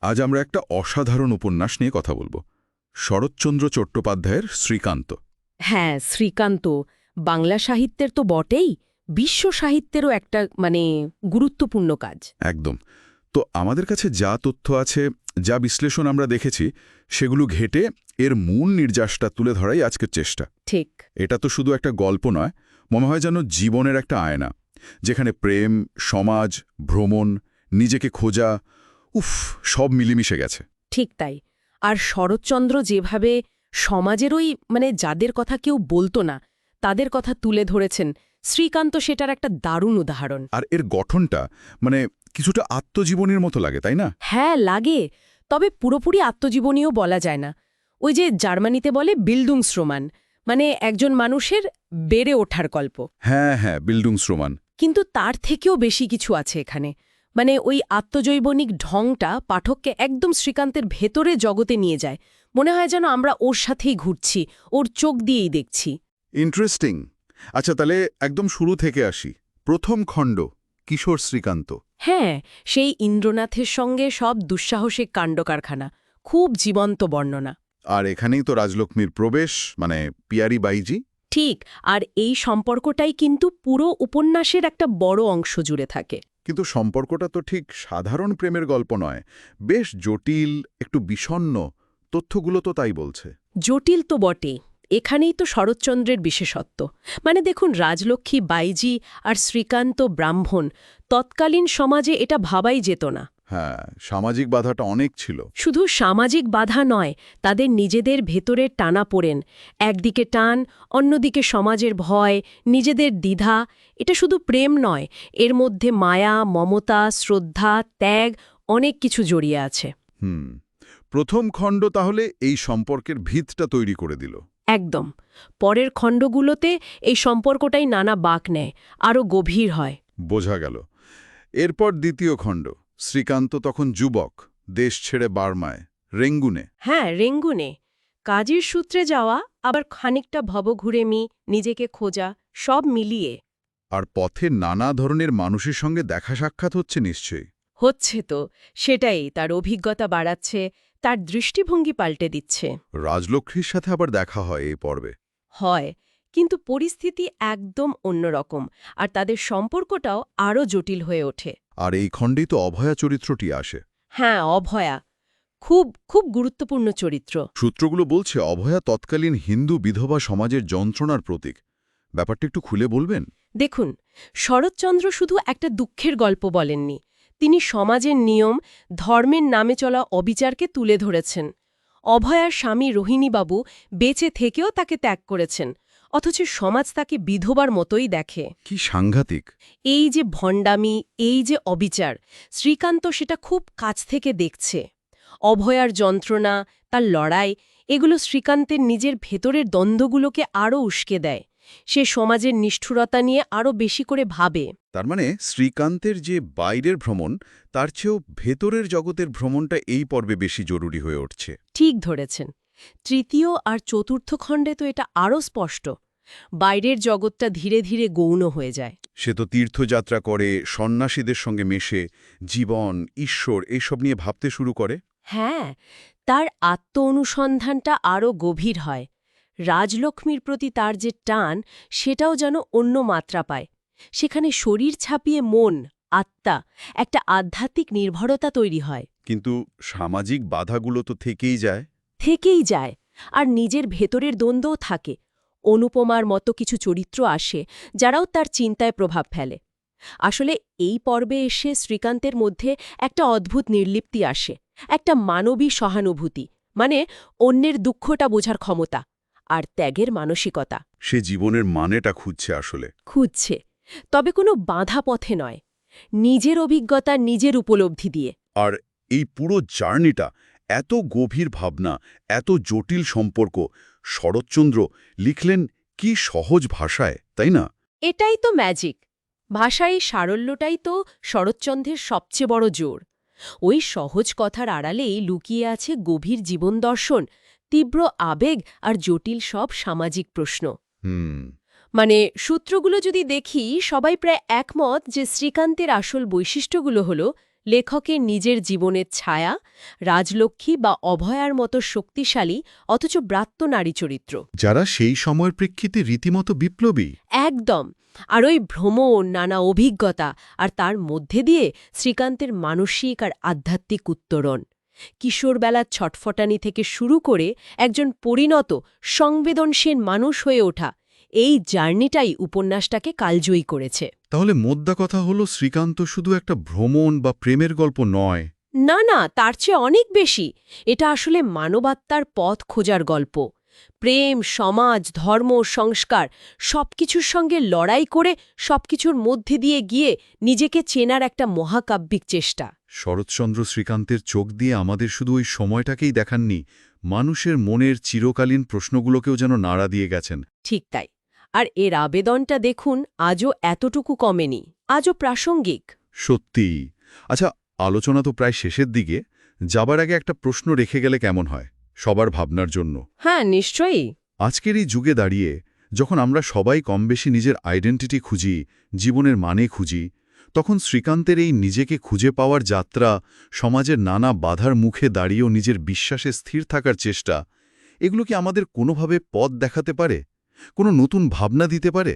আজ আমরা একটা অসাধারণ উপন্যাস নিয়ে কথা বলব। শরৎচন্দ্র চট্টোপাধ্যায়ের শ্রীকান্ত। হ্যাঁ শ্রীকান্ত। বাংলা সাহিত্যের তো বটেই বিশ্ব সাহিত্যেরও একটা মানে গুরুত্বপূর্ণ কাজ। একদম। তো আমাদের কাছে যা তথ্য আছে যা বিশ্লেষণ আমরা দেখেছি সেগুলো ঘেটে এর মূল নির্যাসটা তুলে ধরাই আজকের চেষ্টা। ঠিক। এটা তো শুধু একটা গল্প নয় মনে হয় যেন জীবনের একটা আয়না যেখানে প্রেম সমাজ ভ্রমণ নিজেকে খোঁজা উফ সব মিলেমিশে গেছে। ঠিক তাই। আর শরৎচন্দ্র যেভাবে সমাজের ওই মানে যাদের কথা কেউ বলতো না তাদের কথা তুলে ধরেছেন শ্রীকান্ত সেটার একটা দারুণ উদাহরণ। আর এর গঠনটা মানে কিছুটা আত্মজীবনীর মতো লাগে তাই না? হ্যাঁ লাগে। তবে পুরোপুরি আত্মজীবনীও বলা যায় না। ওই যে জার্মানিতে বলে বিল্ডুংশ্রোমান মানে একজন মানুষের বেড়ে ওঠার গল্প। হ্যাঁ হ্যাঁ বিল্ডুং শ্রোমান কিন্তু তার থেকেও বেশি কিছু আছে এখানে। মানে ওই আত্মজৈবনিক ঢংটা পাঠককে একদম শ্রীকান্তের ভেতরে জগতে নিয়ে যায়। মনে হয় যেন আমরা ওর সাথেই ঘুরছি ওর চোখ দিয়েই দেখছি। ইন্টারেস্টিং আচ্ছা তাহলে একদম শুরু থেকে আসি। প্রথম খণ্ড কিশোর শ্রীকান্ত। হ্যাঁ সেই ইন্দ্রনাথের সঙ্গে সব দুঃসাহসিক কাণ্ডকারখানা খুব জীবন্ত বর্ণনা। আর এখানেই তো রাজলক্ষ্মীর প্রবেশ মানে পিয়ারি বাইজি। ঠিক আর এই সম্পর্কটাই কিন্তু পুরো উপন্যাসের একটা বড় অংশ জুড়ে থাকে। কিন্তু সম্পর্কটা তো ঠিক সাধারণ প্রেমের গল্প নয়, বেশ জটিল, একটু বিষণ্ন তথ্যগুলো তো তাই বলছে। জটিল তো বটে এখানেই তো শরৎচন্দ্রের বিশেষত্ব। মানে দেখুন, রাজলক্ষ্মী, বাইজি আর শ্রীকান্ত ব্রাহ্মণ তৎকালীন সমাজে এটা ভাবাই যেত না। হ্যাঁ সামাজিক বাধাটা অনেক ছিল। শুধু সামাজিক বাধা নয় তাদের নিজেদের ভেতরের টানা পড়েন। একদিকে টান অন্যদিকে সমাজের ভয় নিজেদের দ্বিধা। এটা শুধু প্রেম নয় এর মধ্যে মায়া মমতা শ্রদ্ধা ত্যাগ অনেক কিছু জড়িয়ে আছে। হুম প্রথম খণ্ড তাহলে এই সম্পর্কের ভিতটা তৈরি করে দিল। একদম পরের খণ্ডগুলোতে এই সম্পর্কটাই নানা বাক নেয় আরও গভীর হয়। বোঝা গেল। এরপর দ্বিতীয় খণ্ড। শ্রীকান্ত তখন যুবক দেশ ছেড়ে বার্মায় রেঙ্গুনে। হ্যাঁ রেঙ্গুনে। কাজের সূত্রে যাওয়া আবার খানিকটা ভবঘুরেমি নিজেকে খোঁজা সব মিলিয়ে। আর পথে নানা ধরনের মানুষের সঙ্গে দেখা সাক্ষাৎ হচ্ছে নিশ্চয়ই। হচ্ছে তো সেটাই তার অভিজ্ঞতা বাড়াচ্ছে তার দৃষ্টিভঙ্গি পাল্টে দিচ্ছে। রাজলক্ষ্মীর সাথে আবার দেখা হয় এই পর্বে। হয় কিন্তু পরিস্থিতি একদম অন্যরকম আর তাদের সম্পর্কটাও আরও জটিল হয়ে ওঠে। আর এই খণ্ডেই তো অভয়া চরিত্রটি আসে। হ্যাঁ অভয়া। খুব খুব গুরুত্বপূর্ণ চরিত্র। সূত্রগুলো বলছে অভয়া তৎকালীন হিন্দু বিধবা সমাজের যন্ত্রণার প্রতীক। ব্যাপারটা একটু খুলে বলবেন? দেখুন শরৎচন্দ্র শুধু একটা দুঃখের গল্প বলেননি। তিনি সমাজের নিয়ম ধর্মের নামে চলা অবিচারকে তুলে ধরেছেন। অভয়ার স্বামী রোহিণীবাবু বেঁচে থেকেও তাকে ত্যাগ করেছেন। অথচ সমাজ তাকে বিধবার মতোই দেখে। কি সাংঘাতিক। এই যে ভণ্ডামি এই যে অবিচার শ্রীকান্ত সেটা খুব কাছ থেকে দেখছে। অভয়ার যন্ত্রণা তার লড়াই এগুলো শ্রীকান্তের নিজের ভেতরের দ্বন্দ্বগুলোকে আরও উস্কে দেয়। সে সমাজের নিষ্ঠুরতা নিয়ে আরও বেশি করে ভাবে। তার মানে শ্রীকান্তের যে বাইরের ভ্রমণ তার চেয়েও ভেতরের জগতের ভ্রমণটা এই পর্বে বেশি জরুরি হয়ে উঠছে। ঠিক ধরেছেন। তৃতীয় আর চতুর্থ খণ্ডে তো এটা আরও স্পষ্ট। বাইরের জগৎটা ধীরে ধীরে গৌণ হয়ে যায়। সে তো তীর্থযাত্রা করে সন্ন্যাসীদের সঙ্গে মেশে জীবন ঈশ্বর এইসব নিয়ে ভাবতে শুরু করে। হ্যাঁ তার আত্ম অনুসন্ধানটা আরও গভীর হয়। রাজলক্ষ্মীর প্রতি তার যে টান সেটাও যেন অন্য মাত্রা পায়। সেখানে শরীর ছাপিয়ে মন আত্মা একটা আধ্যাত্মিক নির্ভরতা তৈরি হয়। কিন্তু সামাজিক বাধাগুলো তো থেকেই যায়। থেকেই যায় আর নিজের ভেতরের দ্বন্দ্বও থাকে। অনুপমার মতো কিছু চরিত্র আসে যারাও তার চিন্তায় প্রভাব ফেলে। আসলে এই পর্বে এসে শ্রীকান্তের মধ্যে একটা অদ্ভুত নির্লিপ্তি আসে একটা মানবী সহানুভূতি মানে অন্যের দুঃখটা বোঝার ক্ষমতা আর ত্যাগের মানসিকতা। সে জীবনের মানেটা খুঁজছে আসলে। খুঁজছে তবে কোনো বাধা পথে নয় নিজের অভিজ্ঞতা নিজের উপলব্ধি দিয়ে। আর এই পুরো জার্নিটা এত গভীর ভাবনা এত জটিল সম্পর্ক শরৎচন্দ্র লিখলেন কি সহজ ভাষায় তাই না? এটাই তো ম্যাজিক ভাষায় এই সারল্যটাই তো শরৎচন্দ্রের সবচেয়ে বড় জোর। ওই সহজ কথার আড়ালেই লুকিয়ে আছে গভীর জীবন দর্শন তীব্র আবেগ আর জটিল সব সামাজিক প্রশ্ন। মানে সূত্রগুলো যদি দেখি সবাই প্রায় একমত যে শ্রীকান্তের আসল বৈশিষ্ট্যগুলো হল লেখকের নিজের জীবনের ছায়া রাজলক্ষ্মী বা অভয়ার মতো শক্তিশালী অথচ ব্রাত্য নারী চরিত্র। যারা সেই সময়ের প্রেক্ষিতে রীতিমতো বিপ্লবী। একদম। আর ওই ভ্রমণ নানা অভিজ্ঞতা আর তার মধ্যে দিয়ে শ্রীকান্তের মানসিক আর আধ্যাত্মিক উত্তরণ। কিশোরবেলার ছটফটানি থেকে শুরু করে একজন পরিণত সংবেদনশীল মানুষ হয়ে ওঠা এই জার্নিটাই উপন্যাসটাকে কালজয়ী করেছে। তাহলে মোদ্দা কথা হলো শ্রীকান্ত শুধু একটা ভ্রমণ বা প্রেমের গল্প নয়। না না তার চেয়ে অনেক বেশি। এটা আসলে মানবাত্মার পথ খোঁজার গল্প। প্রেম সমাজ ধর্ম সংস্কার সবকিছুর সঙ্গে লড়াই করে সবকিছুর মধ্যে দিয়ে গিয়ে নিজেকে চেনার একটা মহাকাব্যিক চেষ্টা। শরৎচন্দ্র শ্রীকান্তের চোখ দিয়ে আমাদের শুধু ওই সময়টাকেই দেখাননি মানুষের মনের চিরকালীন প্রশ্নগুলোকেও যেন নাড়া দিয়ে গেছেন। ঠিক তাই। আর এর আবেদনটা দেখুন আজও এতটুকু কমেনি আজও প্রাসঙ্গিক। সত্যি। আচ্ছা আলোচনা তো প্রায় শেষের দিকে। যাবার আগে একটা প্রশ্ন রেখে গেলে কেমন হয়? সবার ভাবনার জন্য। হ্যাঁ নিশ্চয়ই। আজকের এই যুগে দাঁড়িয়ে যখন আমরা সবাই কমবেশি নিজের আইডেন্টিটি খুঁজি জীবনের মানে খুঁজি তখন শ্রীকান্তের এই নিজেকে খুঁজে পাওয়ার যাত্রা সমাজের নানা বাধার মুখে দাঁড়িয়েও নিজের বিশ্বাসে স্থির থাকার চেষ্টা এগুলো কি আমাদের কোনোভাবে পথ দেখাতে পারে? কোনো নতুন ভাবনা দিতে পারে?